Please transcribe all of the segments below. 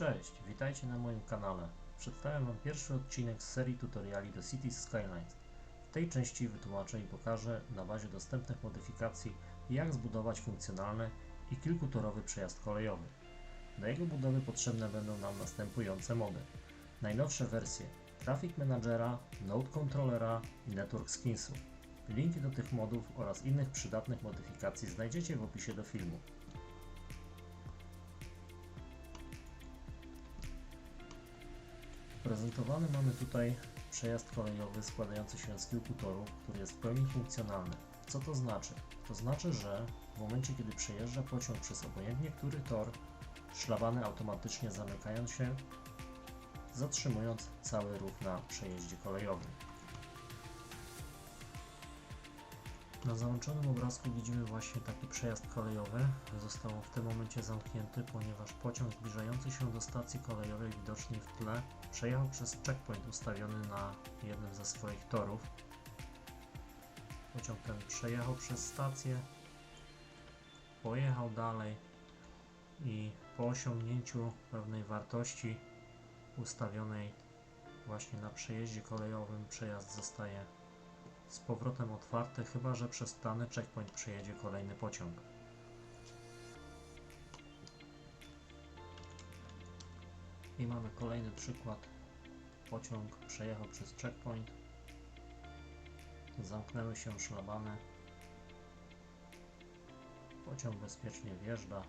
Cześć, witajcie na moim kanale. Przedstawiam Wam pierwszy odcinek z serii tutoriali do Cities Skylines. W tej części wytłumaczę i pokażę na bazie dostępnych modyfikacji jak zbudować funkcjonalny i kilkutorowy przejazd kolejowy. Do jego budowy potrzebne będą nam następujące mody. Najnowsze wersje Traffic Managera, Node Controllera i Network Skinsów. Linki do tych modów oraz innych przydatnych modyfikacji znajdziecie w opisie do filmu. Prezentowany mamy tutaj przejazd kolejowy składający się z kilku torów, który jest w pełni funkcjonalny. Co to znaczy? To znaczy, że w momencie kiedy przejeżdża pociąg przez obojętnie który tor, szlabany automatycznie zamykają się, zatrzymując cały ruch na przejeździe kolejowym. Na załączonym obrazku widzimy właśnie taki przejazd kolejowy. Został w tym momencie zamknięty, ponieważ pociąg zbliżający się do stacji kolejowej widoczny w tle przejechał przez checkpoint ustawiony na jednym ze swoich torów. Pociąg ten przejechał przez stację, pojechał dalej i po osiągnięciu pewnej wartości ustawionej właśnie na przejeździe kolejowym przejazd zostaje z powrotem otwarte, chyba że przez dany checkpoint przejedzie kolejny pociąg. I mamy kolejny przykład. Pociąg przejechał przez checkpoint. Zamknęły się szlabany. Pociąg bezpiecznie wjeżdża.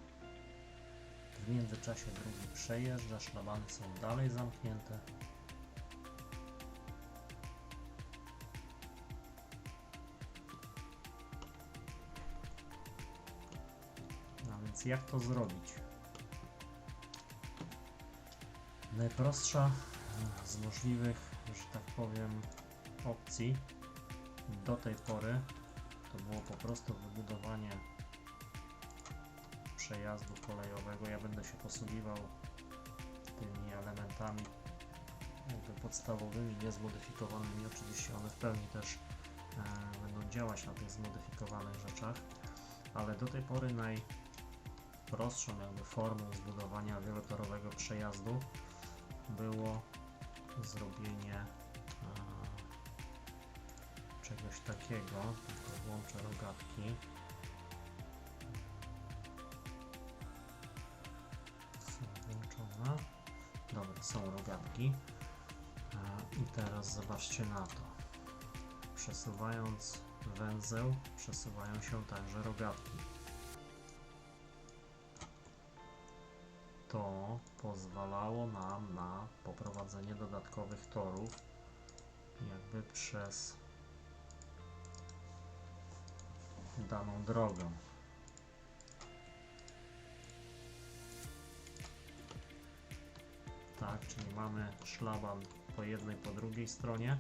W międzyczasie drugi przejeżdża, szlabany są dalej zamknięte. Jak to zrobić? Najprostsza z możliwych, że tak powiem, opcji do tej pory to było po prostu wybudowanie przejazdu kolejowego. Ja będę się posługiwał tymi elementami jakby podstawowymi, niezmodyfikowanymi. Oczywiście one w pełni też e, będą działać na tych zmodyfikowanych rzeczach, ale do tej pory najprostszą jakby formą zbudowania wielotorowego przejazdu było zrobienie e, czegoś takiego, tylko włączę rogatki. Są włączone. Dobra, są rogatki. E, I teraz zobaczcie na to. Przesuwając węzeł, przesuwają się także rogatki. To pozwalało nam na poprowadzenie dodatkowych torów jakby przez daną drogę. Tak, czyli mamy szlaban po jednej, po drugiej stronie.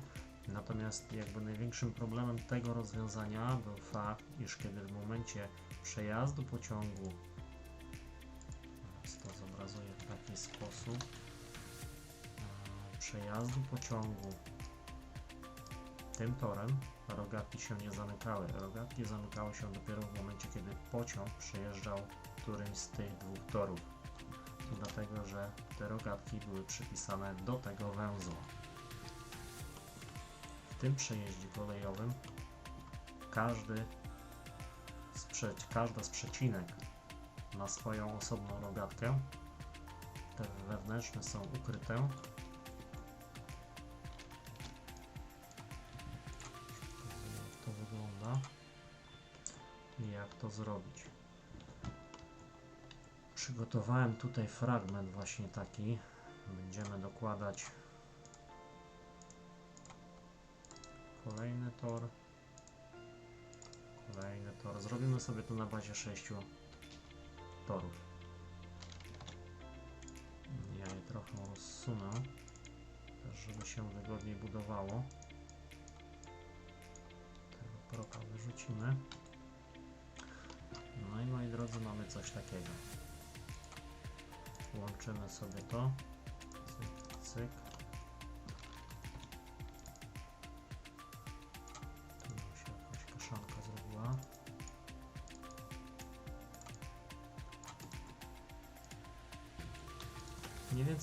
Natomiast jakby największym problemem tego rozwiązania był fakt, iż kiedy w momencie przejazdu pociągu sposób e, przejazdu pociągu tym torem rogatki się nie zamykały. Rogatki zamykały się dopiero w momencie, kiedy pociąg przejeżdżał którymś z tych dwóch torów. To dlatego, że te rogatki były przypisane do tego węzła. W tym przejeździe kolejowym każdy z prze, każda z przecinek ma swoją osobną rogatkę. Te wewnętrzne są ukryte. Jak to wygląda i jak to zrobić. Przygotowałem tutaj fragment właśnie taki. Będziemy dokładać kolejny tor. Kolejny tor. Zrobimy sobie to na bazie 6 torów. Rozsunę, też żeby się wygodniej budowało. Tego proka wyrzucimy. No i moi drodzy, mamy coś takiego. Łączymy sobie to. Cyk, cyk.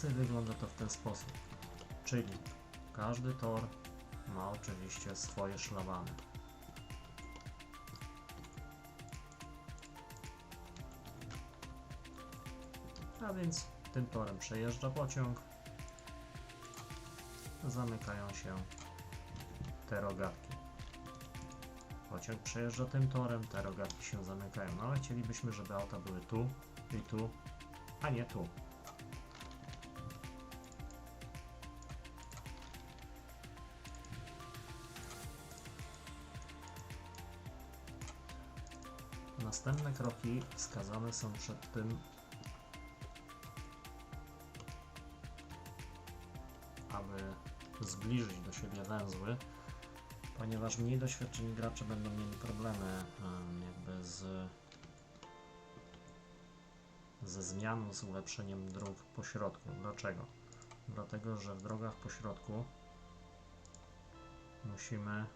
Wygląda to w ten sposób. Czyli każdy tor ma oczywiście swoje szlabany. A więc tym torem przejeżdża pociąg. Zamykają się te rogatki. Pociąg przejeżdża tym torem, te rogatki się zamykają. No ale chcielibyśmy, żeby auta były tu i tu, a nie tu. Następne kroki wskazane są przed tym, aby zbliżyć do siebie węzły, ponieważ mniej doświadczeni gracze będą mieli problemy em, jakby z ze zmianą, z ulepszeniem dróg po środku. Dlaczego? Dlatego, że w drogach po środku musimy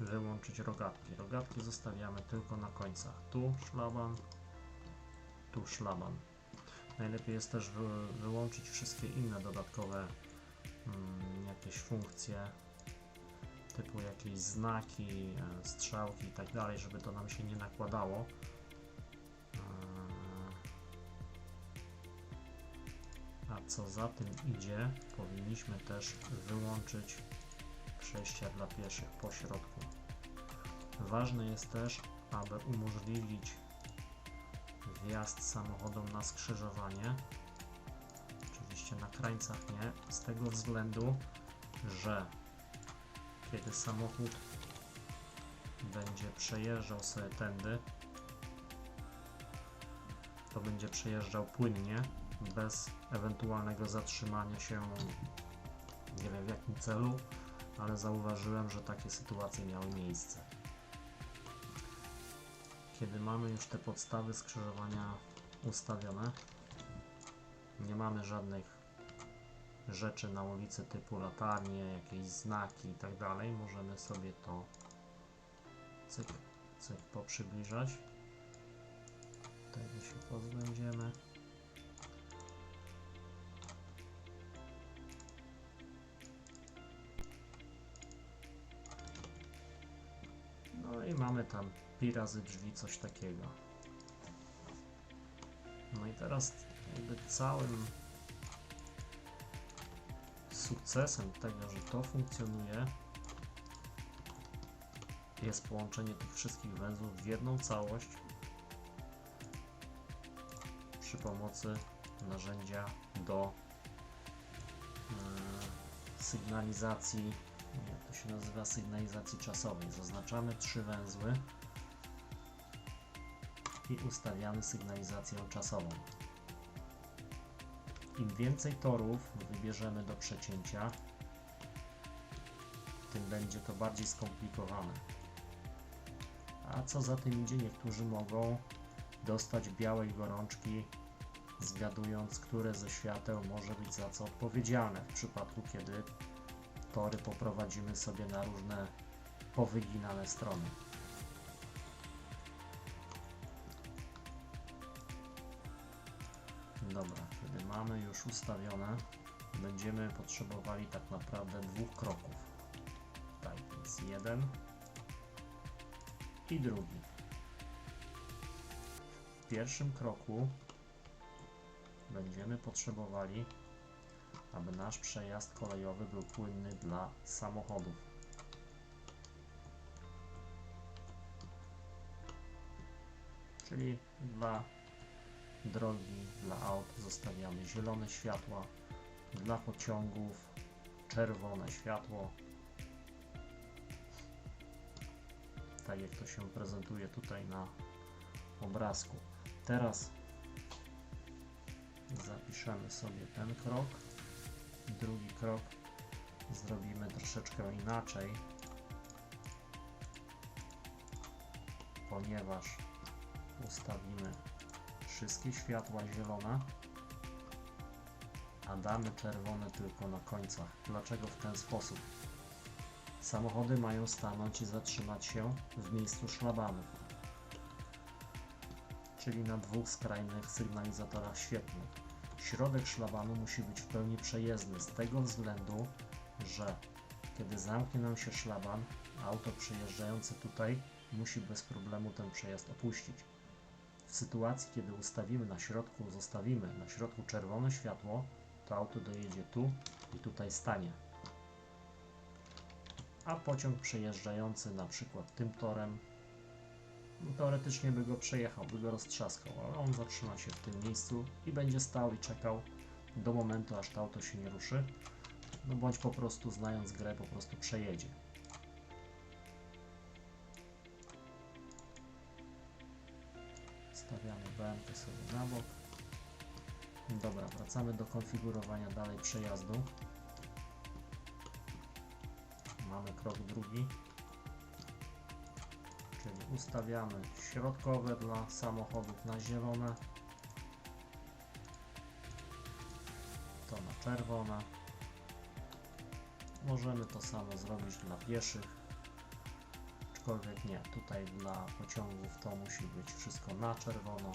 wyłączyć rogatki. Rogatki zostawiamy tylko na końcach. Tu szlaban, tu szlaban. Najlepiej jest też wy, wyłączyć wszystkie inne dodatkowe mm, jakieś funkcje typu jakieś znaki, e, strzałki i tak dalej, żeby to nam się nie nakładało. E, A co za tym idzie, powinniśmy też wyłączyć przejścia dla pieszych po środku. Ważne jest też, aby umożliwić wjazd samochodom na skrzyżowanie. Oczywiście na krańcach nie, z tego względu, że kiedy samochód będzie przejeżdżał sobie tędy, to będzie przejeżdżał płynnie, bez ewentualnego zatrzymania się, nie wiem w jakim celu, ale zauważyłem, że takie sytuacje miały miejsce. Kiedy mamy już te podstawy skrzyżowania ustawione, nie mamy żadnych rzeczy na ulicy typu latarnie, jakieś znaki i tak dalej, możemy sobie to cyk, cyk poprzybliżać. Tego się pozbędziemy. Mamy tam pi razy drzwi, coś takiego. No i teraz jakby całym sukcesem tego, że to funkcjonuje jest połączenie tych wszystkich węzłów w jedną całość przy pomocy narzędzia do e, sygnalizacji to się nazywa, sygnalizacji czasowej. Zaznaczamy trzy węzły i ustawiamy sygnalizację czasową. Im więcej torów wybierzemy do przecięcia, tym będzie to bardziej skomplikowane. A co za tym idzie, niektórzy mogą dostać białej gorączki, zgadując, które ze świateł może być za co odpowiedzialne w przypadku, kiedy tory poprowadzimy sobie na różne powyginane strony. Dobra, kiedy mamy już ustawione, będziemy potrzebowali tak naprawdę dwóch kroków. Tak, więc jeden i drugi. W pierwszym kroku będziemy potrzebowali aby nasz przejazd kolejowy był płynny dla samochodów. Czyli dla drogi, dla aut zostawiamy zielone światła, dla pociągów czerwone światło. Tak jak to się prezentuje tutaj na obrazku. Teraz zapiszemy sobie ten krok drugi krok zrobimy troszeczkę inaczej, ponieważ ustawimy wszystkie światła zielone, a damy czerwone tylko na końcach. Dlaczego w ten sposób? Samochody mają stanąć i zatrzymać się w miejscu szlabanów. czyli na dwóch skrajnych sygnalizatorach świetlnych. Środek szlabanu musi być w pełni przejezdny z tego względu, że kiedy zamknie nam się szlaban, auto przejeżdżające tutaj musi bez problemu ten przejazd opuścić. W sytuacji, kiedy ustawimy na środku, zostawimy na środku czerwone światło, to auto dojedzie tu i tutaj stanie. A pociąg przejeżdżający na przykład tym torem, teoretycznie by go przejechał, by go roztrzaskał, ale on zatrzyma się w tym miejscu i będzie stał i czekał do momentu, aż to auto się nie ruszy, no bądź po prostu znając grę, po prostu przejedzie. Stawiamy BMK sobie na bok. Dobra, wracamy do konfigurowania dalej przejazdu. Mamy krok drugi, ustawiamy środkowe dla samochodów na zielone, to na czerwone. Możemy to samo zrobić dla pieszych, aczkolwiek nie, tutaj dla pociągów to musi być wszystko na czerwono,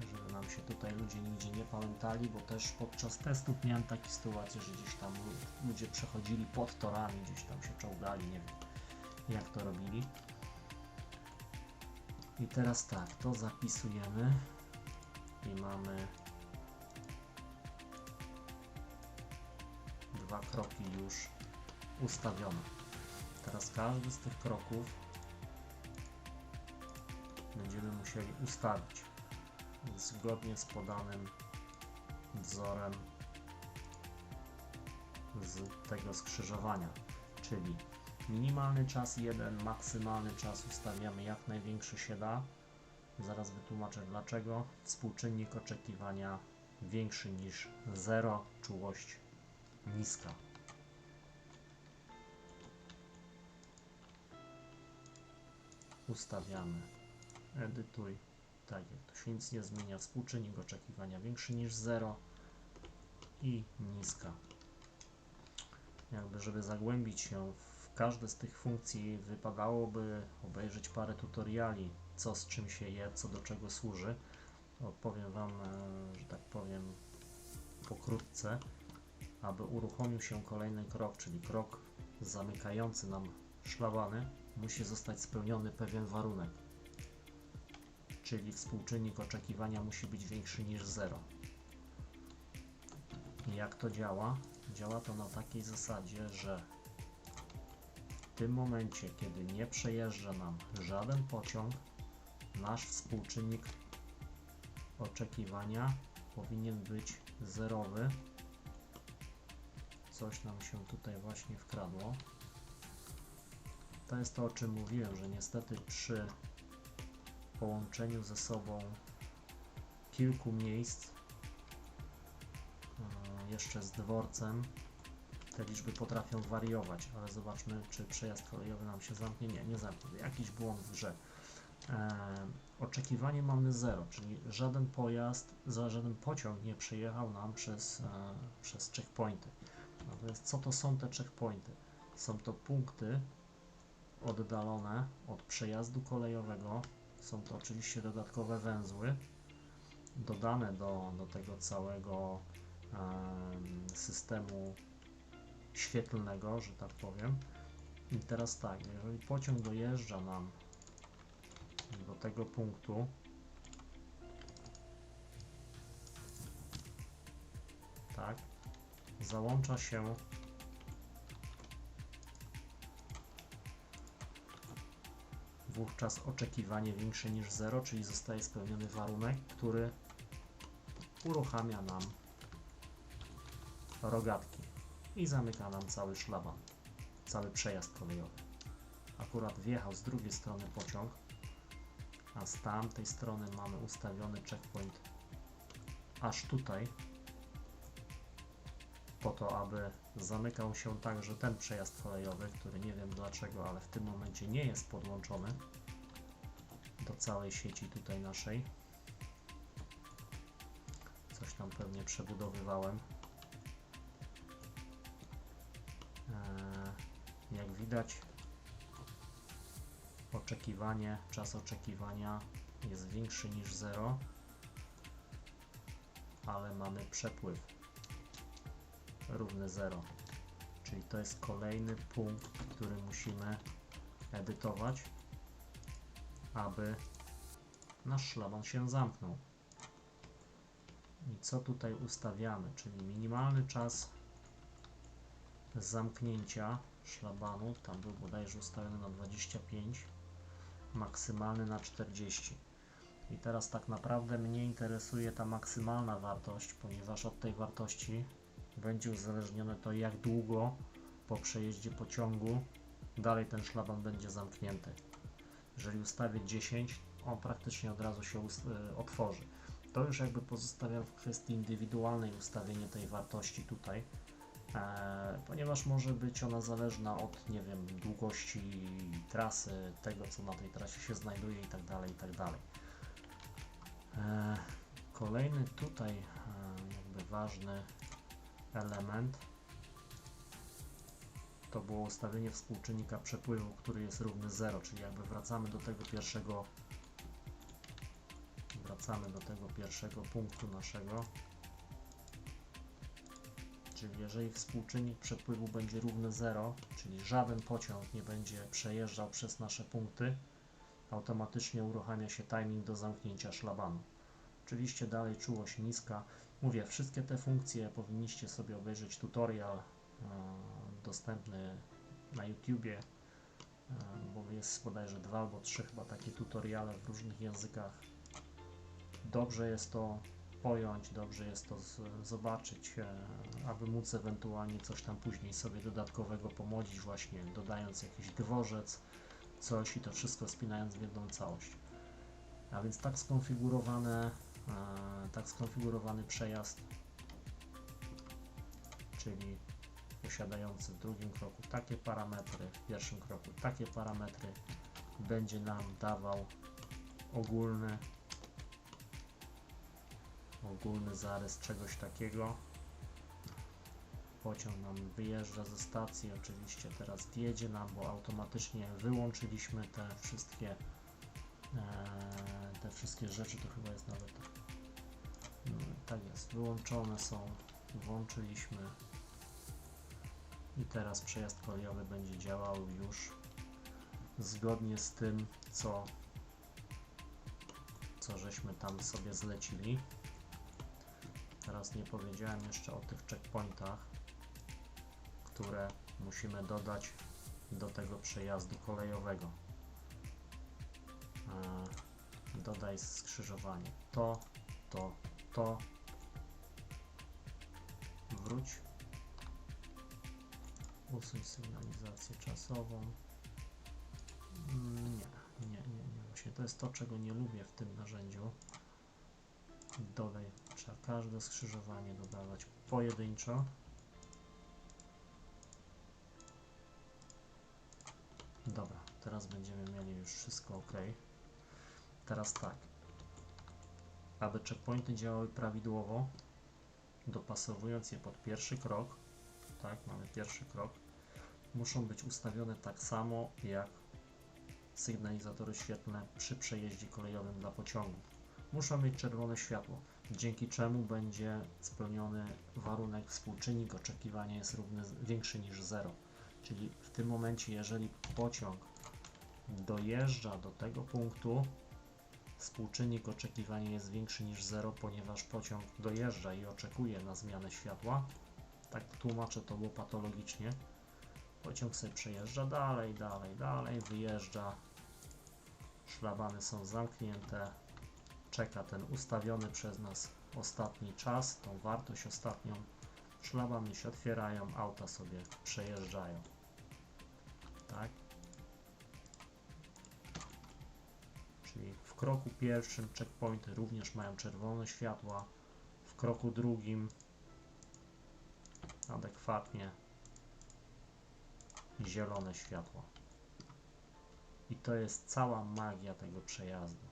żeby nam się tutaj ludzie nigdzie nie pamiętali, bo też podczas testów miałem takie sytuacje, że gdzieś tam lu- ludzie przechodzili pod torami, gdzieś tam się czołgali, nie wiem jak to robili. I teraz tak, to zapisujemy i mamy dwa kroki już ustawione. Teraz każdy z tych kroków będziemy musieli ustawić zgodnie z podanym wzorem z tego skrzyżowania, czyli minimalny czas 1, maksymalny czas ustawiamy jak największy się da. Zaraz wytłumaczę dlaczego. Współczynnik oczekiwania większy niż 0, czułość niska. Ustawiamy edytuj, tak jak tu się nic nie zmienia, współczynnik oczekiwania większy niż 0 i niska. Jakby, żeby zagłębić się w każde z tych funkcji, wypadałoby obejrzeć parę tutoriali, co z czym się je, co do czego służy. Opowiem Wam, e, że tak powiem, pokrótce, aby uruchomił się kolejny krok, czyli krok zamykający nam szlabany, musi zostać spełniony pewien warunek czyli współczynnik oczekiwania musi być większy niż 0. I jak to działa? Działa to na takiej zasadzie, że tym momencie, kiedy nie przejeżdża nam żaden pociąg, nasz współczynnik oczekiwania powinien być zerowy. Coś nam się tutaj właśnie wkradło. To jest to, o czym mówiłem, że niestety przy połączeniu ze sobą kilku miejsc, e, jeszcze z dworcem, te liczby potrafią wariować, ale zobaczmy, czy przejazd kolejowy nam się zamknie. Nie, nie zamknie. Jakiś błąd w grze. E, oczekiwanie mamy 0, czyli żaden pojazd, za żaden pociąg nie przejechał nam przez, e, przez checkpointy. Natomiast co to są te checkpointy? Są to punkty oddalone od przejazdu kolejowego są to oczywiście dodatkowe węzły dodane do, do tego całego em, systemu świetlnego, że tak powiem. I teraz tak, jeżeli pociąg dojeżdża nam do tego punktu, tak, załącza się wówczas oczekiwanie większe niż 0, czyli zostaje spełniony warunek, który uruchamia nam rogatki i zamyka nam cały szlaban, cały przejazd kolejowy. Akurat wjechał z drugiej strony pociąg, a z tamtej strony mamy ustawiony checkpoint aż tutaj, po to, aby zamykał się także ten przejazd kolejowy, który nie wiem dlaczego, ale w tym momencie nie jest podłączony do całej sieci tutaj naszej. Coś tam pewnie przebudowywałem. Jak widać, oczekiwanie, czas oczekiwania jest większy niż 0, ale mamy przepływ równy 0. Czyli to jest kolejny punkt, który musimy edytować, aby nasz szlaban się zamknął. I co tutaj ustawiamy? Czyli minimalny czas zamknięcia szlabanu, tam był bodajże ustawiony na 25, maksymalny na 40. I teraz tak naprawdę mnie interesuje ta maksymalna wartość, ponieważ od tej wartości będzie uzależnione to, jak długo po przejeździe pociągu dalej ten szlaban będzie zamknięty. Jeżeli ustawię 10, on praktycznie od razu się y, otworzy. To już jakby pozostawiam w kwestii indywidualnej ustawienie tej wartości tutaj, e, ponieważ może być ona zależna od, nie wiem, długości trasy, tego co na tej trasie się znajduje i tak dalej, i tak. E, kolejny tutaj e, jakby ważny element to było ustawienie współczynnika przepływu, który jest równy 0, czyli jakby wracamy do tego pierwszego wracamy do tego pierwszego punktu naszego czyli jeżeli współczynnik przepływu będzie równy 0, czyli żaden pociąg nie będzie przejeżdżał przez nasze punkty, automatycznie uruchamia się timing do zamknięcia szlabanu. Oczywiście dalej czułość niska. Mówię, wszystkie te funkcje powinniście sobie obejrzeć tutorial e, dostępny na YouTubie, e, bo jest bodajże dwa albo trzy chyba takie tutoriale w różnych językach. Dobrze jest to pojąć, dobrze jest to zobaczyć, e, aby móc ewentualnie coś tam później sobie dodatkowego pomodzić, właśnie dodając jakiś dworzec, coś i to wszystko spinając w jedną całość. A więc tak skonfigurowane, e, tak skonfigurowany przejazd, czyli posiadający w drugim kroku takie parametry, w pierwszym kroku takie parametry, będzie nam dawał ogólny ogólny zarys czegoś takiego. Pociąg nam wyjeżdża ze stacji, oczywiście teraz wjedzie nam, bo automatycznie wyłączyliśmy te wszystkie e, te wszystkie rzeczy, to chyba jest nawet no, tak jest, wyłączone są, włączyliśmy i teraz przejazd kolejowy będzie działał już zgodnie z tym, co co żeśmy tam sobie zlecili. Teraz nie powiedziałem jeszcze o tych checkpointach, które musimy dodać do tego przejazdu kolejowego. E, dodaj skrzyżowanie. To, to, to. Wróć. Usuń sygnalizację czasową. Nie, nie, nie, nie. Właśnie to jest to, czego nie lubię w tym narzędziu. Dodaj, trzeba każde skrzyżowanie dodawać pojedynczo. Dobra, teraz będziemy mieli już wszystko ok. Teraz tak. Aby checkpointy działały prawidłowo, dopasowując je pod pierwszy krok, tak, mamy pierwszy krok, muszą być ustawione tak samo jak sygnalizatory świetlne przy przejeździe kolejowym dla pociągów. Muszą mieć czerwone światło, dzięki czemu będzie spełniony warunek współczynnik oczekiwania jest równy, większy niż 0. Czyli w tym momencie, jeżeli pociąg dojeżdża do tego punktu, współczynnik oczekiwania jest większy niż 0, ponieważ pociąg dojeżdża i oczekuje na zmianę światła. Tak tłumaczę to łopatologicznie. Pociąg sobie przejeżdża dalej, dalej, dalej, wyjeżdża. Szlabany są zamknięte. Czeka ten ustawiony przez nas ostatni czas, tą wartość ostatnią. Szlabany się otwierają, auta sobie przejeżdżają. Tak? Czyli w kroku pierwszym checkpointy również mają czerwone światła, w kroku drugim adekwatnie zielone światło. I to jest cała magia tego przejazdu.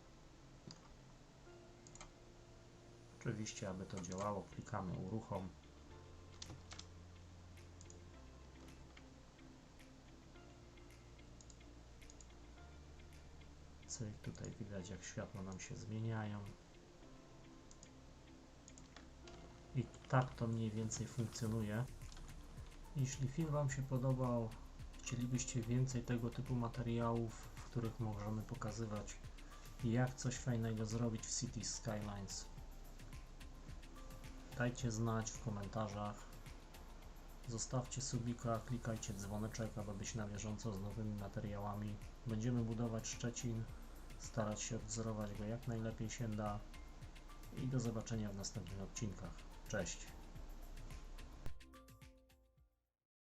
Oczywiście, aby to działało, klikamy uruchom. Tutaj widać jak światła nam się zmieniają. I tak to mniej więcej funkcjonuje. Jeśli film Wam się podobał, chcielibyście więcej tego typu materiałów, w których możemy pokazywać jak coś fajnego zrobić w City Skylines, dajcie znać w komentarzach. Zostawcie subika, klikajcie dzwoneczek, aby być na bieżąco z nowymi materiałami. Będziemy budować Szczecin, starać się odwzorować go jak najlepiej się da i do zobaczenia w następnych odcinkach. Cześć!